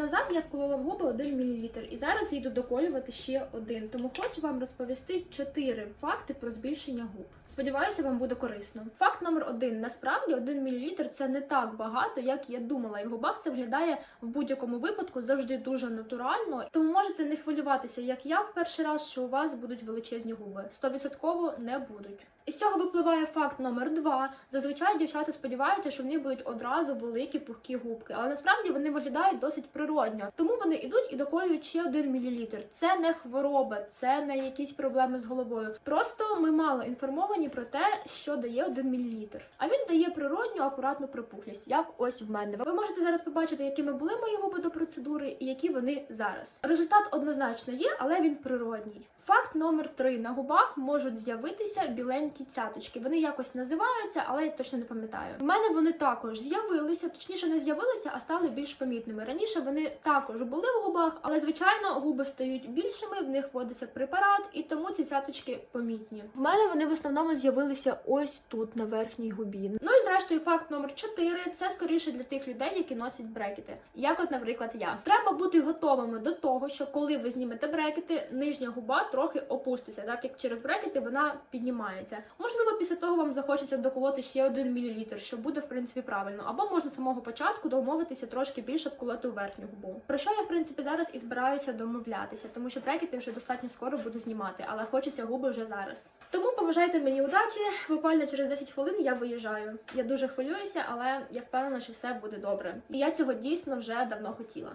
назад я вколола в губи 1 мл і зараз йду доколювати ще один. Тому хочу вам розповісти 4 факти про збільшення губ. Сподіваюся, вам буде корисно. Факт номер один: насправді 1 мл це не так багато, як я думала. І в губах це виглядає в будь-якому випадку завжди дуже натурально. Тому можете не хвилюватися, як я в перший раз, що у вас будуть величезні губи. 100% не будуть. Із цього випливає факт номер два. Зазвичай дівчата сподіваються, що в них будуть одразу великі пухкі губки, але насправді вони виглядають досить природньо. Тому вони йдуть і доколюють ще 1 мл. Це не хвороба, це не якісь проблеми з головою. Просто ми мало інформовані про те, що дає 1 мл. А він дає природню акуратну припухлість, як ось в мене. Ви можете зараз побачити, якими були мої губи до процедури і які вони зараз. Результат однозначно є, але він природній. Факт номер три: на губах можуть з'явитися біленькі цяточки. Вони якось називаються, але я точно не пам'ятаю. В мене вони також з'явилися, точніше не з'явилися, а стали більш помітними. Раніше вони також були в губах, але звичайно губи стають більшими, в них вводиться препарат, і тому ці цяточки помітні. В мене вони в основному з'явилися ось тут на верхній губі. Ну і зрештою, факт номер 4 це скоріше для тих людей, які носять брекети. Як, от, наприклад, я. Треба бути готовими до того, що коли ви знімете брекети, нижня губа трохи опуститься, так як через брекети вона піднімається. Можливо, після того вам захочеться доколоти ще 1 мл, що буде в принципі правильно, або можна з самого початку домовитися трошки більше обколоти верхню губу. Про що я в принципі зараз і збираюся домовлятися, тому що брекети вже достатньо скоро буду знімати, але хочеться губи вже зараз. Тому побажайте мені удачі. Буквально через 10 хвилин я виїжджаю. Я дуже хвилююся, але я впевнена, що все буде добре. І я цього дійсно вже давно хотіла.